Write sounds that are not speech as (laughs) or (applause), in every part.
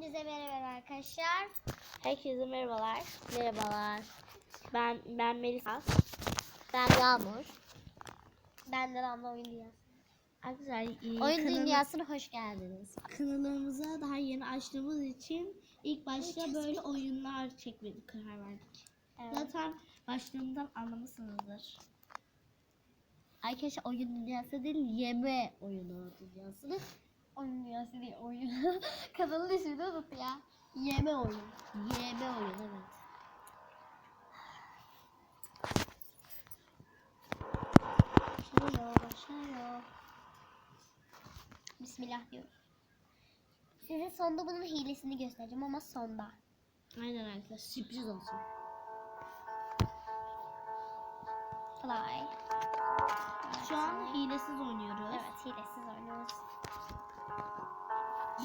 Hepinize merhaba arkadaşlar. Herkese merhabalar. Merhabalar. Ben ben Melisa. Ben Yağmur. Ben de Damla Oyun Dünyası. Arkadaşlar e, Oyun kanal- Dünyası'na hoş geldiniz. kanalımıza daha yeni açtığımız için ilk başta böyle oyunlar çekmeye karar verdik. Evet. Zaten başlığımdan anlamışsınızdır. Arkadaşlar Oyun Dünyası değil, yeme oyunu dünyası. Oyun Dünyası değil, oyun. (laughs) Kanalın ismini unuttu ya. Yeme oyun. Yeme oyun, evet. Başlıyor, başlıyor. Bismillah diyoruz. Size sonda bunun hilesini göstereceğim ama sonda. Aynen arkadaşlar sürpriz olsun. Fly. Şu an hilesiz oynuyoruz. Evet hilesiz oynuyoruz.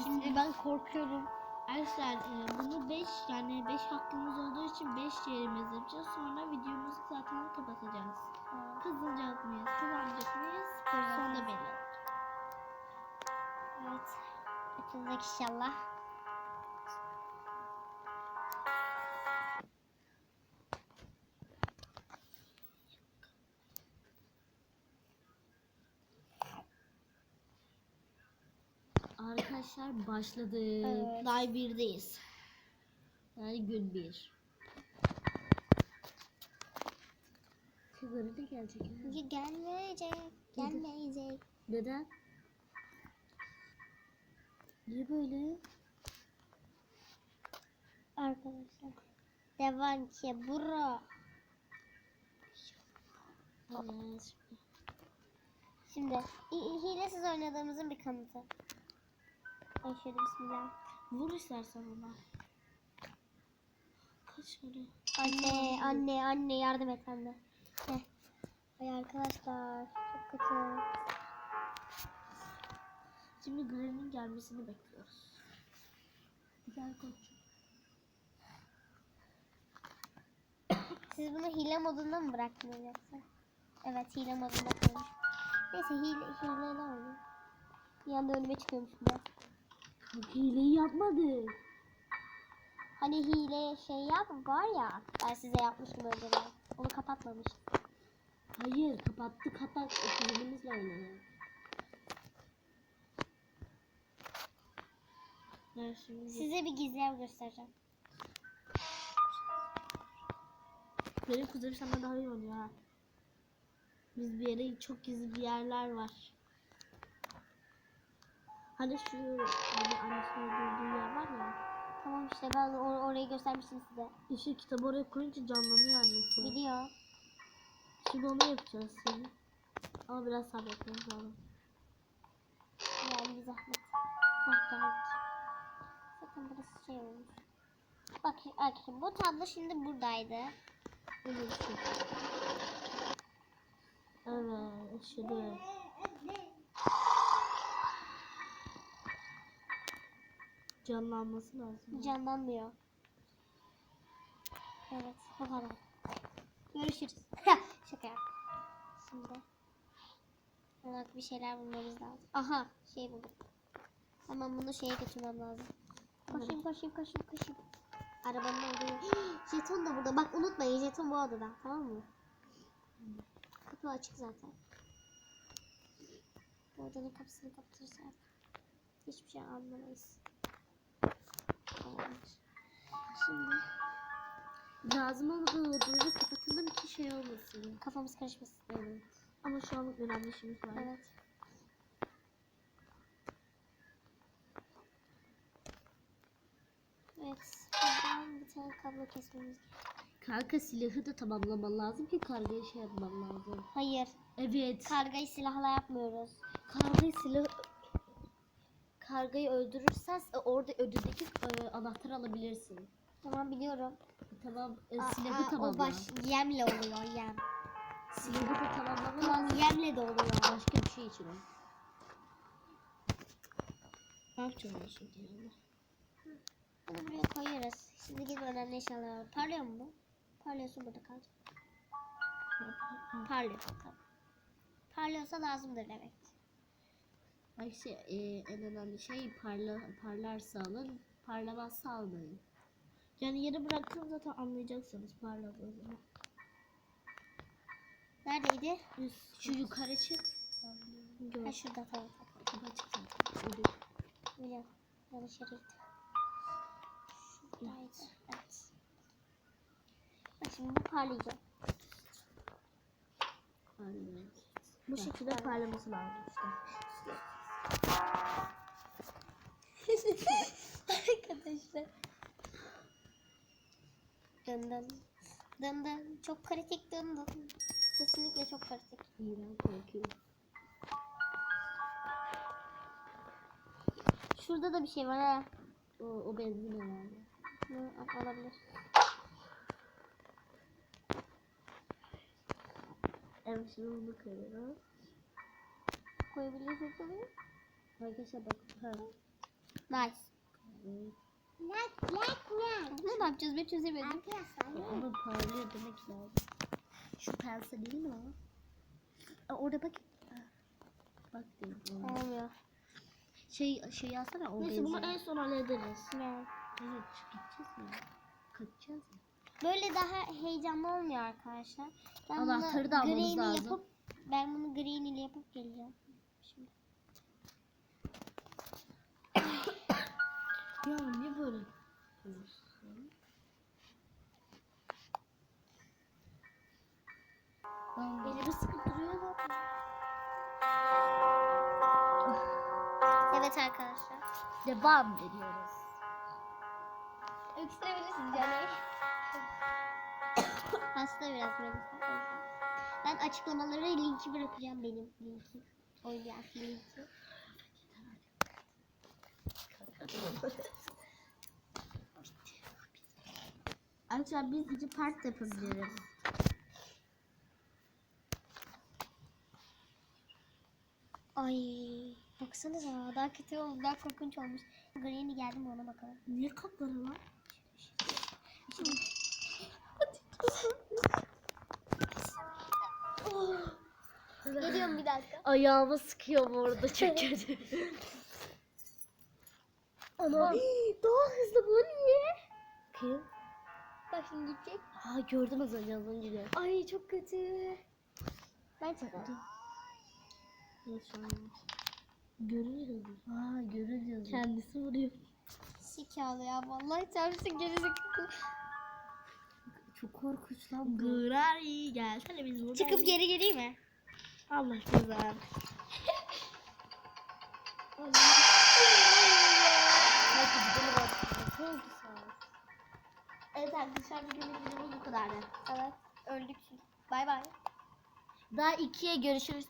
Şimdi ben korkuyorum. Arkadaşlar e, bunu 5 yani 5 hakkımız olduğu için 5 yerimiz yapacağız. Sonra videomuzu zaten kapatacağız. Kazanacak mıyız? Kazanacak mıyız? Sonra belli. Evet. Açılacak inşallah. Arkadaşlar başladık. Evet. Day 1'deyiz. Yani gün 1. Kızları da gelecek. ha. Ge- Gelmeyecek. Gelmeyecek. Neden? Niye böyle? Arkadaşlar. Devam ki bura. Evet. Şimdi hi- hi- hilesiz oynadığımızın bir kanıtı. Ay şöyle bismillah. Vur istersen ona. Kaç şöyle. Anne, anne, anne yardım et anne. Heh. Ay arkadaşlar çok kötü. Şimdi Granny'nin gelmesini bekliyoruz. Gel koçum. Siz bunu hile modunda mı bıraktınız yoksa? Evet hile modunda koymuş. Neyse hile, hileyle oynayayım. Bir anda önüme çıkıyormuş biraz. Hileyi yapmadı. Hani hile şey yap var ya. Ben size yapmıştım önceden. Onu kapatmamış. Hayır kapattı kapat. Ben şimdi Size bir gizem göstereceğim. benim kuzenim senden daha iyi oynuyor ha. Biz bir yere çok gizli bir yerler var. Hani şu hani annesinin öldürdüğü yer var ya. Tamam işte ben or- orayı göstermiştim size. İşte kitabı oraya koyunca canlanıyor annesi. Biliyor. Şimdi onu yapacağız şimdi. Ama biraz sabretmemiz lazım. Yani bir zahmet. Heh geldik. Zaten burası şey olmuş. Bak arkadaşlar bu tablo şimdi buradaydı. Evet, şimdi. Canlanması lazım. Canlanmıyor. Evet bu kadar. Görüşürüz. (laughs) Şaka yap. Şimdi. Bak bir şeyler bulmamız lazım. Aha şey buldum. Hemen bunu şeye götürmem lazım. Koşayım koşayım koşayım koşayım. Arabanın olduğu. (gasps) jeton da burada. Bak unutmayın jeton bu odada. Tamam mı? Kapı açık zaten. Bu odanın kapısını kapatırsak hiçbir şey anlamayız. Şimdi Lazım olduğu odayı kapatalım ki şey olmasın. kafamız karışmasın. Evet. Ama şu an önemli işimiz var. Evet. Evet. Buradan bir tane kablo kesmemiz Kanka silahı da tamamlaman lazım ki kargayı şey yapman lazım. Hayır. Evet. Kargayı silahla yapmıyoruz. kargayı silah kargayı öldürürsen e, orada ödüldeki e, anahtarı alabilirsin. Tamam biliyorum. Tamam. e, Aa, silahı aa, tamamla. O baş yemle oluyor yem. Silahı da tamamlaman Tamam lazım. yemle de oluyor. Başka bir şey için o. Ne yapacağım ben şimdi yani? Bunu buraya koyuyoruz. Şimdi gidip önemli eşyalar. Parlıyor mu bu? Parlıyorsa burada kalacak. Parlıyor. Tamam. Parlıyorsa lazımdır demek. İşte e, en önemli şey parla, parlarsa alın Parlamazsa almayın. Yani yere bıraktığım zaten anlayacaksınız parladığını. Neredeydi? Şu yukarı çık. Ha şurada tamam. Kapı açık zaten. Biliyorum. Yanlış yere. Şuradaydı. Evet. Bak şimdi bu parlayacak. Aynen. Bu şekilde parlaması lazım işte. (laughs) Arkadaşlar. Dın dın. Çok kritik dın. Kesinlikle çok kritik. İğren korkuyor. Şurada da bir şey var ha. O, o benzin herhalde. Hı, alabilir. Evet şimdi bunu koyuyoruz. Koyabilirsin tabii. Arkadaşlar bak. Ha. Nice. Evet. Ne yapacağız ben çözemedim. Ama parlıyor demek lazım. Şu pense değil mi o? Aa, orada bak. Bak ona. Olmuyor. Şey şey yazsana o Neyse bunu en son hallederiz. Ne? Evet gideceğiz mi? Kaçacağız mı? Böyle daha heyecanlı olmuyor arkadaşlar. Ben Anahtarı bunu da almamız green'i lazım. Yapıp, ben bunu green ile yapıp geleceğim. Şimdi. Ya niye böyle duruyor zaten. Evet arkadaşlar. Devam ediyoruz. Öksürebilirsiniz yani. (coughs) Hasta biraz Melisa. Ben açıklamalara linki bırakacağım benim linki. Oynayan linki. Arkadaşlar biz ikinci part yapabiliriz. Ay baksanıza daha kötü oldu daha korkunç olmuş. Green'i geldi mi ona bakalım. Niye kapları lan? Geliyorum bir dakika. Ayağımı sıkıyor bu arada çok kötü. (laughs) Ana. Daha hızlı bu niye? Kim? Bak şimdi gidecek. Aa gördüm az önce az önce de. Ay çok kötü. Ben şu an? Görünüyor. Aa görünüyor. Kendisi vuruyor. Sikalı ya vallahi çarpsın gerizekalı. Çok korkunç lan bu. Gırari gelsene biz buradan. Çıkıp geri geleyim mi? Allah cezanı. (laughs) Evet arkadaşlar bugünlük videomuz bu kadardı. Evet öldük. Bay bay. Daha ikiye görüşürüz.